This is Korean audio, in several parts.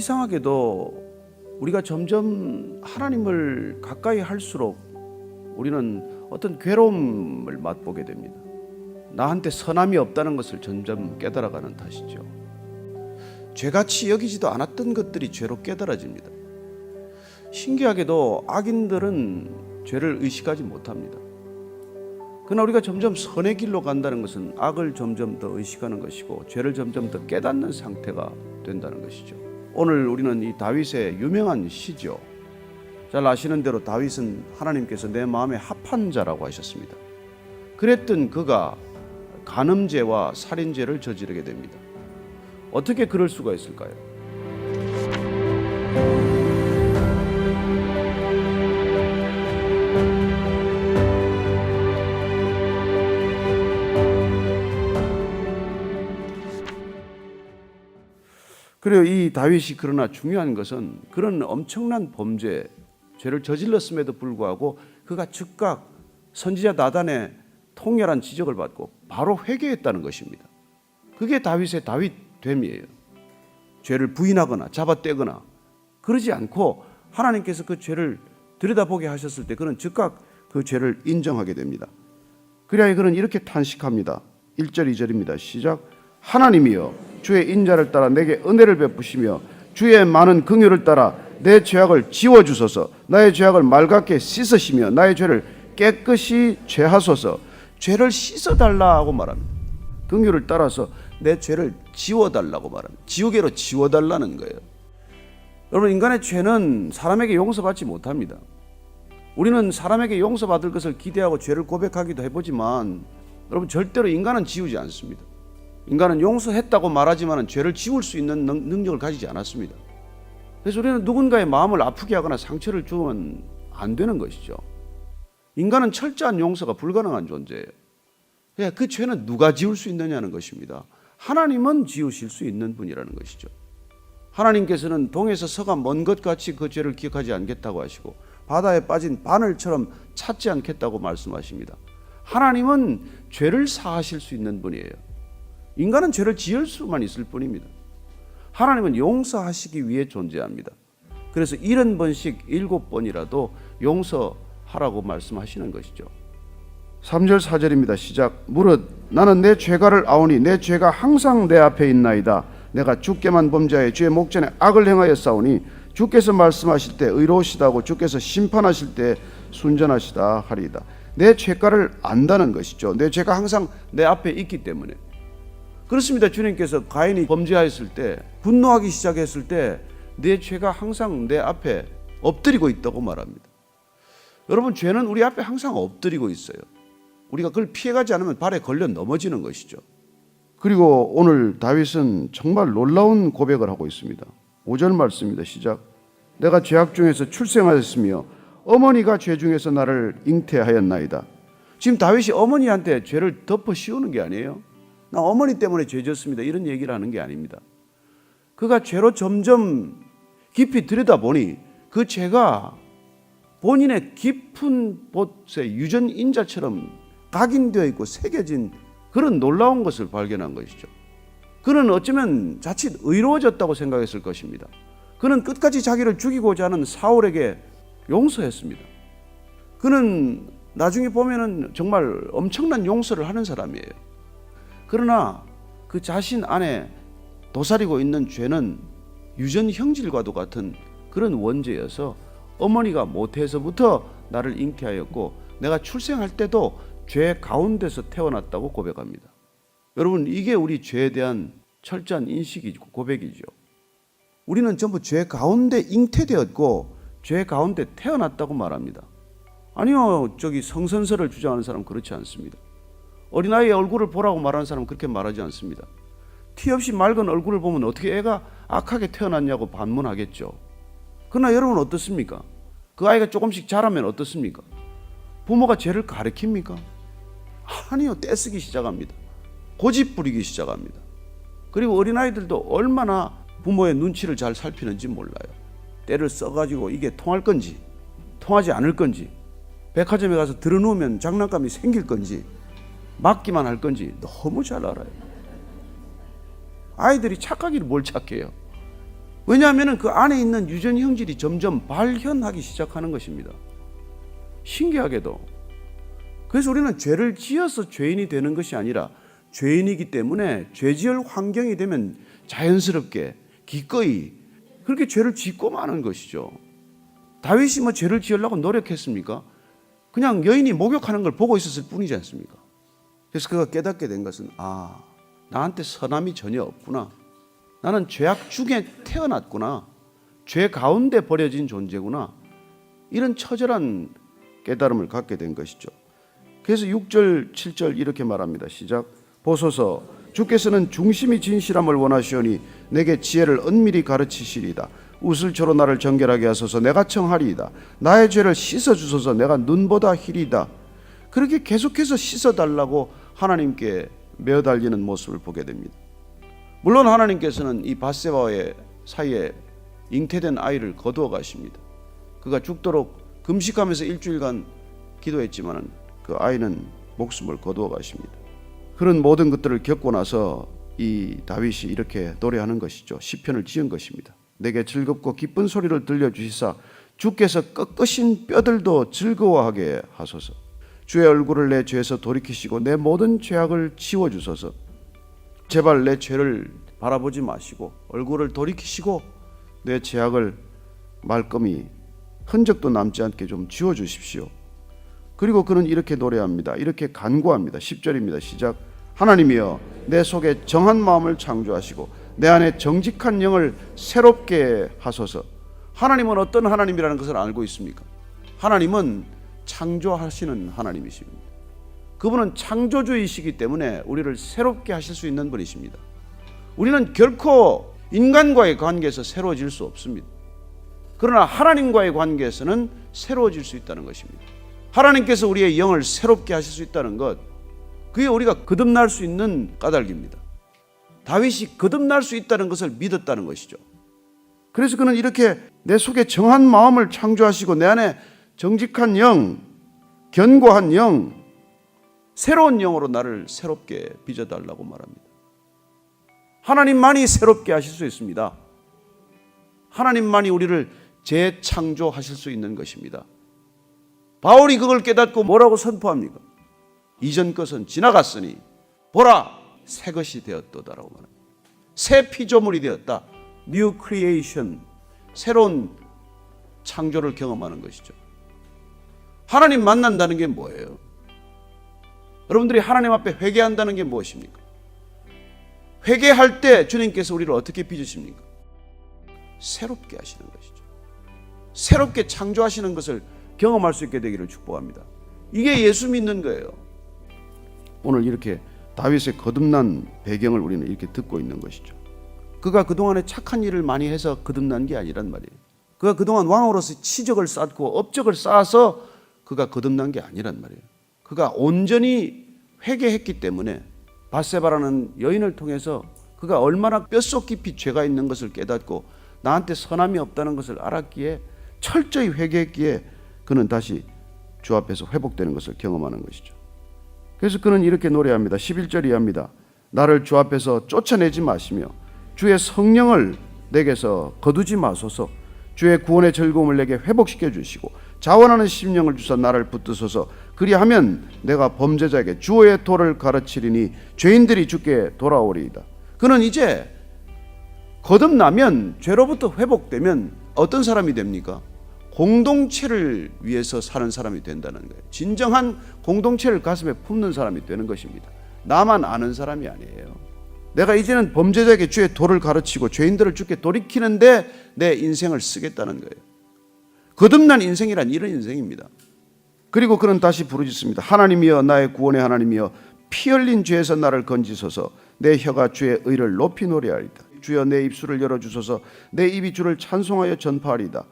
이상하게도 우리가 점점 하나님을 가까이 할수록 우리는 어떤 괴로움을 맛보게 됩니다. 나한테 선함이 없다는 것을 점점 깨달아가는 탓이죠. 죄같이 여기지도 않았던 것들이 죄로 깨달아집니다. 신기하게도 악인들은 죄를 의식하지 못합니다. 그러나 우리가 점점 선의 길로 간다는 것은 악을 점점 더 의식하는 것이고 죄를 점점 더 깨닫는 상태가 된다는 것이죠. 오늘 우리는 이 다윗의 유명한 시죠. 잘 아시는 대로 다윗은 하나님께서 내 마음에 합한 자라고 하셨습니다. 그랬던 그가 간음죄와 살인죄를 저지르게 됩니다. 어떻게 그럴 수가 있을까요? 그래요. 이 다윗이 그러나 중요한 것은 그런 엄청난 범죄, 죄를 저질렀음에도 불구하고 그가 즉각 선지자 나단의 통렬한 지적을 받고 바로 회개했다는 것입니다. 그게 다윗의 다윗됨이에요. 죄를 부인하거나 잡아떼거나 그러지 않고 하나님께서 그 죄를 들여다보게 하셨을 때 그는 즉각 그 죄를 인정하게 됩니다. 그래야 그는 이렇게 탄식합니다. 1절 2절입니다. 시작. 하나님이여 주의 인자를 따라 내게 은혜를 베푸시며 주의 많은 긍휼을 따라 내 죄악을 지워 주소서. 나의 죄악을 맑게 씻으시며 나의 죄를 깨끗이 죄하소서. 죄를 씻어 달라고 말합니다. 긍휼을 따라서 내 죄를 지워 달라고 말합니다. 지우개로 지워 달라는 거예요. 여러분 인간의 죄는 사람에게 용서받지 못합니다. 우리는 사람에게 용서받을 것을 기대하고 죄를 고백하기도 해보지만 여러분 절대로 인간은 지우지 않습니다. 인간은 용서했다고 말하지만 죄를 지울 수 있는 능- 능력을 가지지 않았습니다. 그래서 우리는 누군가의 마음을 아프게 하거나 상처를 주면 안 되는 것이죠. 인간은 철저한 용서가 불가능한 존재예요. 그러니까 그 죄는 누가 지울 수 있느냐는 것입니다. 하나님은 지우실 수 있는 분이라는 것이죠. 하나님께서는 동에서 서가 먼 것 같이 그 죄를 기억하지 않겠다고 하시고 바다에 빠진 바늘처럼 찾지 않겠다고 말씀하십니다. 하나님은 죄를 사하실 수 있는 분이에요. 인간은 죄를 지을 수만 있을 뿐입니다. 하나님은 용서하시기 위해 존재합니다. 그래서 일흔 번씩 일곱 번이라도 용서하라고 말씀하시는 것이죠. 3절 4절입니다. 시작. 무릇 나는 내 죄가를 아오니 내 죄가 항상 내 앞에 있나이다. 내가 주께만 범죄하여 주의 목전에 악을 행하여 싸우니 주께서 말씀하실 때 의로우시다고 주께서 심판하실 때 순전하시다 하리이다. 내 죄가를 안다는 것이죠. 내 죄가 항상 내 앞에 있기 때문에. 그렇습니다. 주님께서 가인이 범죄하였을 때 분노하기 시작했을 때 내 죄가 항상 내 앞에 엎드리고 있다고 말합니다. 여러분 죄는 우리 앞에 항상 엎드리고 있어요. 우리가 그걸 피해가지 않으면 발에 걸려 넘어지는 것이죠. 그리고 오늘 다윗은 정말 놀라운 고백을 하고 있습니다. 5절 말씀입니다. 시작. 내가 죄악 중에서 출생하였으며 어머니가 죄 중에서 나를 잉태하였나이다. 지금 다윗이 어머니한테 죄를 덮어 씌우는 게 아니에요. 나 어머니 때문에 죄 졌습니다. 이런 얘기를 하는 게 아닙니다. 그가 죄로 점점 깊이 들여다보니 그 죄가 본인의 깊은 곳에 유전 인자처럼 각인되어 있고 새겨진 그런 놀라운 것을 발견한 것이죠. 그는 어쩌면 자칫 의로워졌다고 생각했을 것입니다. 그는 끝까지 자기를 죽이고자 하는 사울에게 용서했습니다. 그는 나중에 보면은 정말 엄청난 용서를 하는 사람이에요. 그러나 그 자신 안에 도사리고 있는 죄는 유전 형질과도 같은 그런 원죄여서 어머니가 모태에서부터 나를 잉태하였고 내가 출생할 때도 죄 가운데서 태어났다고 고백합니다. 여러분 이게 우리 죄에 대한 철저한 인식이고 고백이죠. 우리는 전부 죄 가운데 잉태되었고 죄 가운데 태어났다고 말합니다. 아니요, 저기 성선설을 주장하는 사람 은 그렇지 않습니다. 어린아이의 얼굴을 보라고 말하는 사람은 그렇게 말하지 않습니다. 티 없이 맑은 얼굴을 보면 어떻게 애가 악하게 태어났냐고 반문하겠죠. 그러나 여러분 어떻습니까? 그 아이가 조금씩 자라면 어떻습니까? 부모가 죄를 가르칩니까? 아니요, 떼쓰기 시작합니다. 고집 부리기 시작합니다. 그리고 어린아이들도 얼마나 부모의 눈치를 잘 살피는지 몰라요. 때를 써가지고 이게 통할 건지, 통하지 않을 건지, 백화점에 가서 들어놓으면 장난감이 생길 건지, 맞기만 할 건지 너무 잘 알아요. 아이들이 착하기를 뭘 착해요. 왜냐하면 그 안에 있는 유전 형질이 점점 발현하기 시작하는 것입니다. 신기하게도. 그래서 우리는 죄를 지어서 죄인이 되는 것이 아니라 죄인이기 때문에 죄 지을 환경이 되면 자연스럽게 기꺼이 그렇게 죄를 짓고 마는 것이죠. 다윗이 뭐 죄를 지으려고 노력했습니까? 그냥 여인이 목욕하는 걸 보고 있었을 뿐이지 않습니까? 그래서 그가 깨닫게 된 것은 아 나한테 선함이 전혀 없구나. 나는 죄악 중에 태어났구나. 죄 가운데 버려진 존재구나. 이런 처절한 깨달음을 갖게 된 것이죠. 그래서 6절, 7절 이렇게 말합니다. 시작. 보소서 주께서는 중심이 진실함을 원하시오니 내게 지혜를 은밀히 가르치시리다. 우슬초로 나를 정결하게 하소서 내가 청하리이다. 나의 죄를 씻어 주소서 내가 눈보다 희리다. 그렇게 계속해서 씻어 달라고 하나님께 매어 달리는 모습을 보게 됩니다. 물론 하나님께서는 이 바세바와의 사이에 잉태된 아이를 거두어 가십니다. 그가 죽도록 금식하면서 일주일간 기도했지만은 그 아이는 목숨을 거두어 가십니다. 그런 모든 것들을 겪고 나서 이 다윗이 이렇게 노래하는 것이죠. 시편을 지은 것입니다. 내게 즐겁고 기쁜 소리를 들려 주시사 주께서 꺾으신 뼈들도 즐거워하게 하소서. 주의 얼굴을 내 죄에서 돌이키시고 내 모든 죄악을 지워 주소서. 제발 내 죄를 바라보지 마시고 얼굴을 돌이키시고 내 죄악을 말끔히 흔적도 남지 않게 좀 지워 주십시오. 그리고 그는 이렇게 노래합니다. 이렇게 간구합니다. 10절입니다. 시작. 하나님이여 내 속에 정한 마음을 창조하시고 내 안에 정직한 영을 새롭게 하소서. 하나님은 어떤 하나님이라는 것을 알고 있습니까? 하나님은 창조하시는 하나님이십니다. 그분은 창조주이시기 때문에 우리를 새롭게 하실 수 있는 분이십니다. 우리는 결코 인간과의 관계에서 새로워질 수 없습니다. 그러나 하나님과의 관계에서는 새로워질 수 있다는 것입니다. 하나님께서 우리의 영을 새롭게 하실 수 있다는 것, 그게 우리가 거듭날 수 있는 까닭입니다. 다윗이 거듭날 수 있다는 것을 믿었다는 것이죠. 그래서 그는 이렇게 내 속에 정한 마음을 창조하시고 내 안에 정직한 영, 견고한 영, 새로운 영으로 나를 새롭게 빚어달라고 말합니다. 하나님만이 새롭게 하실 수 있습니다. 하나님만이 우리를 재창조하실 수 있는 것입니다. 바울이 그걸 깨닫고 뭐라고 선포합니까? 이전 것은 지나갔으니 보라 새 것이 되었도다라고 말합니다. 새 피조물이 되었다. New creation. 새로운 창조를 경험하는 것이죠. 하나님 만난다는 게 뭐예요? 여러분들이 하나님 앞에 회개한다는 게 무엇입니까? 회개할 때 주님께서 우리를 어떻게 빚으십니까? 새롭게 하시는 것이죠. 새롭게 창조하시는 것을 경험할 수 있게 되기를 축복합니다. 이게 예수 믿는 거예요. 오늘 이렇게 다윗의 거듭난 배경을 우리는 이렇게 듣고 있는 것이죠. 그가 그동안에 착한 일을 많이 해서 거듭난 게 아니란 말이에요. 그가 그동안 왕으로서 치적을 쌓고 업적을 쌓아서 그가 거듭난 게 아니란 말이에요. 그가 온전히 회개했기 때문에 바세바라는 여인을 통해서 그가 얼마나 뼛속 깊이 죄가 있는 것을 깨닫고 나한테 선함이 없다는 것을 알았기에 철저히 회개했기에 그는 다시 주 앞에서 회복되는 것을 경험하는 것이죠. 그래서 그는 이렇게 노래합니다. 11절 이 합니다. 나를 주 앞에서 쫓아내지 마시며 주의 성령을 내게서 거두지 마소서. 주의 구원의 즐거움을 내게 회복시켜 주시고 자원하는 심령을 주사 나를 붙드소서. 그리하면 내가 범죄자에게 주의 도를 가르치리니 죄인들이 주께 돌아오리이다. 그는 이제 거듭나면 죄로부터 회복되면 어떤 사람이 됩니까? 공동체를 위해서 사는 사람이 된다는 거예요. 진정한 공동체를 가슴에 품는 사람이 되는 것입니다. 나만 아는 사람이 아니에요. 내가 이제는 범죄자에게 주의 도를 가르치고 죄인들을 주께 돌이키는데 내 인생을 쓰겠다는 거예요. 거듭난 인생이란 이런 인생입니다. 그리고 그는 다시 부르짖습니다. 하나님이여 나의 구원의 하나님이여 피 흘린 죄에서 나를 건지소서 내 혀가 주의 의를 높이 노래하리다. 주여 내 입술을 열어 주소서 내 입이 주를 찬송하여 전파하리다.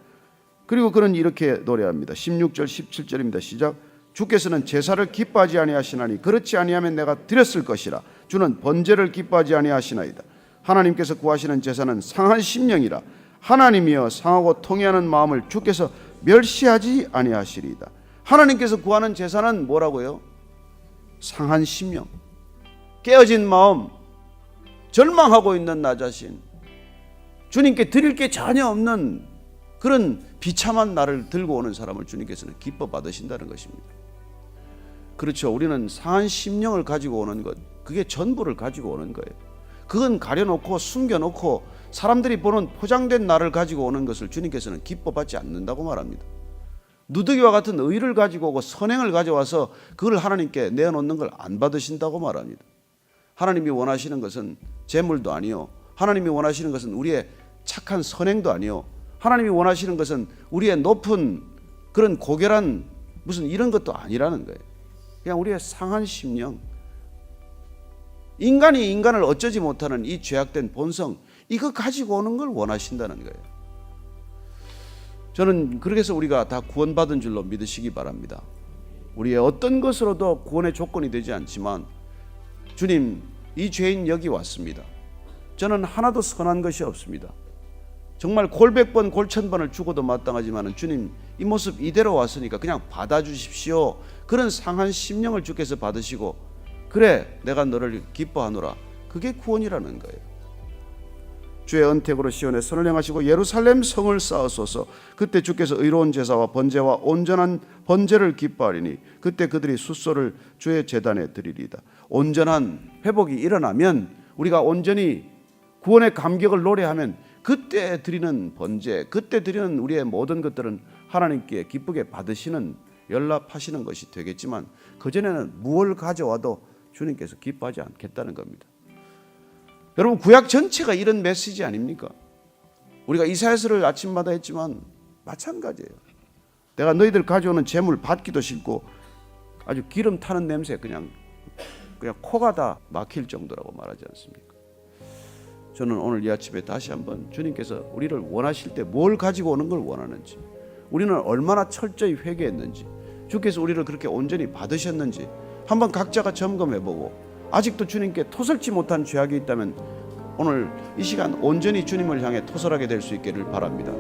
그리고 그는 이렇게 노래합니다. 16절 17절입니다. 시작. 주께서는 제사를 기뻐하지 아니하시나니 그렇지 아니하면 내가 드렸을 것이라. 주는 번제를 기뻐하지 아니하시나이다. 하나님께서 구하시는 제사는 상한 심령이라. 하나님이여 상하고 통해하는 마음을 주께서 멸시하지 아니하시리이다. 하나님께서 구하는 제사는 뭐라고요? 상한 심령, 깨어진 마음, 절망하고 있는 나 자신, 주님께 드릴 게 전혀 없는 그런 비참한 나를 들고 오는 사람을 주님께서는 기뻐 받으신다는 것입니다. 그렇죠. 우리는 상한 심령을 가지고 오는 것, 그게 전부를 가지고 오는 거예요. 그건 가려놓고 숨겨놓고 사람들이 보는 포장된 나를 가지고 오는 것을 주님께서는 기뻐 받지 않는다고 말합니다. 누더기와 같은 의를 가지고 오고 선행을 가져와서 그걸 하나님께 내어놓는 걸 안 받으신다고 말합니다. 하나님이 원하시는 것은 재물도 아니요. 하나님이 원하시는 것은 우리의 착한 선행도 아니요. 하나님이 원하시는 것은 우리의 높은 그런 고결한 무슨 이런 것도 아니라는 거예요. 그냥 우리의 상한 심령. 인간이 인간을 어쩌지 못하는 이 죄악된 본성, 이거 가지고 오는 걸 원하신다는 거예요. 저는 그렇게 해서 우리가 다 구원받은 줄로 믿으시기 바랍니다. 우리의 어떤 것으로도 구원의 조건이 되지 않지만 주님, 이 죄인 여기 왔습니다. 저는 하나도 선한 것이 없습니다. 정말 골백 번 골천 번을 죽어도 마땅하지만은 주님 이 모습 이대로 왔으니까 그냥 받아주십시오. 그런 상한 심령을 주께서 받으시고 그래 내가 너를 기뻐하노라. 그게 구원이라는 거예요. 주의 언택으로 시온에 선을 행하시고 예루살렘 성을 쌓으소서. 그때 주께서 의로운 제사와 번제와 온전한 번제를 기뻐하리니 그때 그들이 숫소를 주의 제단에 드리리이다. 온전한 회복이 일어나면 우리가 온전히 구원의 감격을 노래하면 그때 드리는 번제, 그때 드리는 우리의 모든 것들은 하나님께 기쁘게 받으시는 연락하시는 것이 되겠지만 그 전에는 무엇을 가져와도 주님께서 기뻐하지 않겠다는 겁니다. 여러분 구약 전체가 이런 메시지 아닙니까? 우리가 이사야서를 아침마다 했지만 마찬가지예요. 내가 너희들 가져오는 재물 받기도 싫고 아주 기름 타는 냄새 그냥 그냥 코가 다 막힐 정도라고 말하지 않습니까? 저는 오늘 이 아침에 다시 한번 주님께서 우리를 원하실 때 뭘 가지고 오는 걸 원하는지 우리는 얼마나 철저히 회개했는지 주께서 우리를 그렇게 온전히 받으셨는지 한번 각자가 점검해 보고 아직도 주님께 토설지 못한 죄악이 있다면 오늘 이 시간 온전히 주님을 향해 토설하게 될 수 있기를 바랍니다.